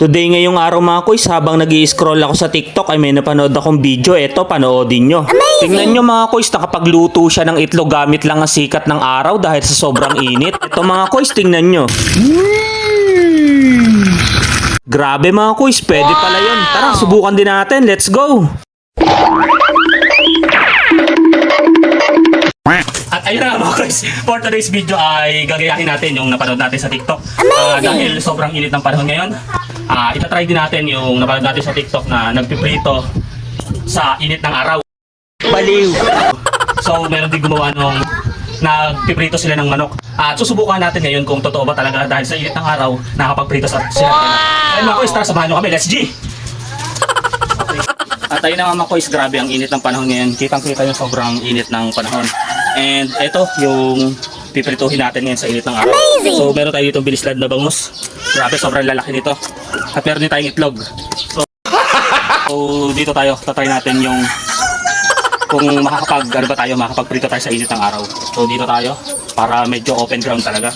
Today ngayong araw mga kuys, habang nag scroll ako sa TikTok ay may napanood akong video. Eto, panoodin nyo. Tingnan nyo mga kuys, nakapagluto siya ng itlog gamit lang ang sikat ng araw dahil sa sobrang init. Eto mga kuys, tingnan nyo. Grabe mga kuys, pwede pala yun. Tara, subukan din natin. Let's go! At ayun na mga guys, for today's video ay gagayahin natin yung napanood natin sa TikTok. Ah, dahil sobrang init ng panahon ngayon, ah itatry din natin yung napanood natin sa TikTok na nagpiprito sa init ng araw. Baliw! So meron din gumawa nung nagpiprito sila ng manok. At susubukan natin ngayon kung totoo ba talaga dahil sa init ng araw, nakakapagprito sa sila. Wow! Ayun mga guys, tara samahan nyo kami. Let's G! At ayun na mga kois, grabe ang init ng panahon ngayon. Kitang kita yung sobrang init ng panahon. And ito yung pipirituhin natin ngayon sa init ng araw. So meron tayo dito bilislad na bangus. Grabe, sobrang lalaki nito. At meron din tayong itlog. So, so dito tayo, tatry natin yung kung makakapag, ano ba tayo, makakapagprito tayo sa init ng araw. So dito tayo, para medyo open ground talaga.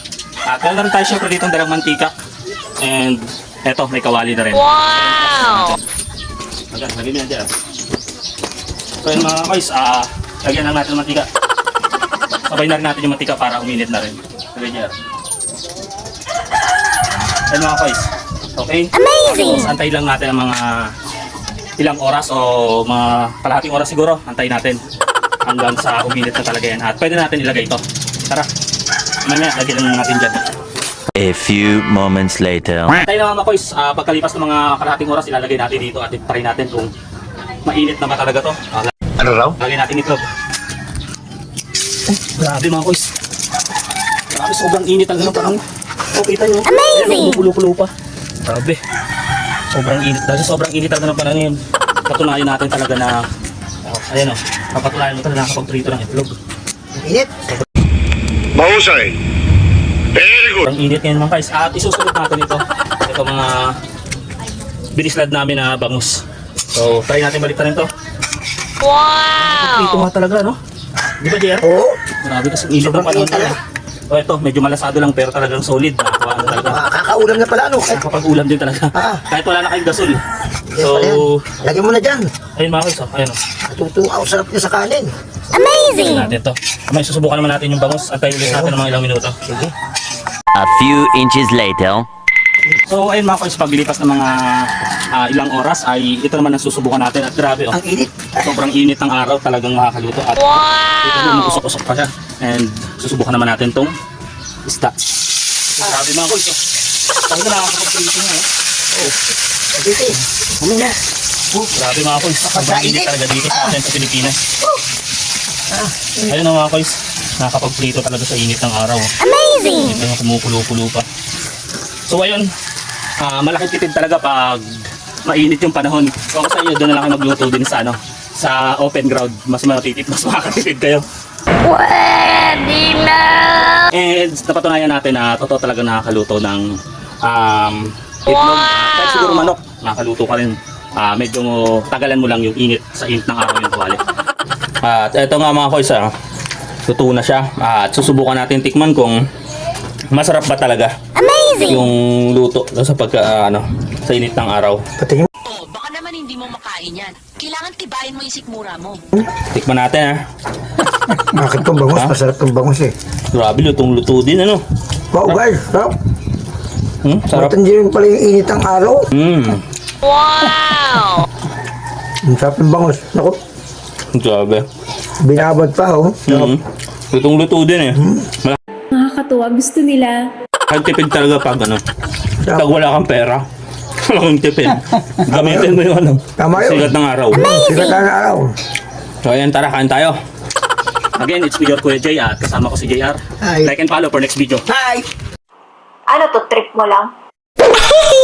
At meron tayo syempre dito dalang mantika. And eto, may kawali na rin. Wow! Agad, lagyan yan dyan. So yun mga guys, ah, lagyan lang natin ng mantika. Sabay na rin natin yung mantika para uminit na rin. Lagyan dyan. Yan mga guys. Okay? Amazing! Tapos antay lang natin ang mga ilang oras o mga kalahating oras siguro. Antay natin hanggang sa uminit na talaga yan. At pwede natin ilagay ito. Tara. Mamaya, lagyan lang natin dyan. A few moments later. Tayo na mga koys, uh, pagkalipas ng mga kalahating oras, ilalagay natin dito at try natin kung mainit na ba talaga to. Uh, Ano raw? lagay natin itlog. Oh, grabe mga koys. Grabe, sobrang init ang ganun parang. Okay tayo. Amazing! Pulo-pulo pa. Grabe. Sobrang init. Dahil sobrang init talaga ng panahon ngayon, patunayan natin talaga na oh, ayan o, papatunayan mo talaga na kapag prito ng itlog. Init. Mahusay. Very good. Sobrang init ngayon mga guys. At isusunod natin ito. Ito mga binislad namin na bangus. So, try natin baliktarin to. Ito Wow! nga talaga, no? Di ba, JR? Oo. Grabe kasi init ng Sobrang panahon init talaga. O ito, medyo malasado lang pero talagang solid. Nakakuha na talaga. Makakaulam na pala ano. Kahit Nakapag-ulam din talaga. Ah. Kahit wala na kayong gasol. So, pala yan. Lagyan mo na dyan. ayun mga guys, oh, ayun o. Tutungaw, sarap niya sa kanin. Amazing! natin to. May susubukan naman natin yung bangus at tayo ulit natin ng mga ilang minuto. Sige. A few inches later. So, ayun mga guys, paglipas ng mga ah, ilang oras ay ito naman ang susubukan natin at grabe oh. Ang init. Sobrang init ng araw, talagang makakaluto at ito Wow! mo usok-usok pa siya. And susubukan naman natin tong isda. So, grabe mga guys. Oh. Tayo na nakakapag-prito nga eh. Dito. Ano na? Oh, grabe mga guys. Sobrang init talaga dito sa atin sa Pilipinas. Ayun oh, mga guys. Nakakapag-prito talaga sa init ng araw. oh. Amazing! Ito yung kumukulo-kulo pa. So ayun, ah malaking tipid talaga pag mainit yung panahon. So ako sa inyo, doon na lang kayo magluto din sa ano, sa open ground. Mas matitip, mas makakatipid kayo. Pwede na! And napatunayan natin na totoo talaga nakakaluto ng um, itlog. Wow! Kahit siguro manok, nakakaluto ka rin. Ah, medyo tagalan mo lang yung init sa init ng araw yung kawali. At eto nga mga koys, ah, luto na siya. Ah, at susubukan natin tikman kung masarap ba talaga Amazing! yung luto sa pagka ah, ano sa init ng araw. Patingin. Oh, baka naman hindi mo makain yan. Kailangan tibayin mo yung sikmura mo. Tikman natin ha. Bakit tong bangus? Ha? Masarap tong bangus eh. Grabe lutong luto din ano. Wow guys, sarap. Hmm, sarap. Matandirin pala yung init ng araw. Hmm. Wow! Ang sarap ng bangus. Naku, Grabe. binabad pa oh. Hmm. Lutong luto din eh. Malaki Nakakatuwa. Gusto nila. Tipid talaga pag ano. Pag wala kang pera. Malaking tipid. Gamitin mo yung ano. Tama yun. Sigat ng araw. Sikat na ng araw. So ayan, tara, kain tayo. Again, it's me, your Kuya Jay at kasama ko si JR. Hi. Like and follow for next video. Hi! Ano to, trip mo lang?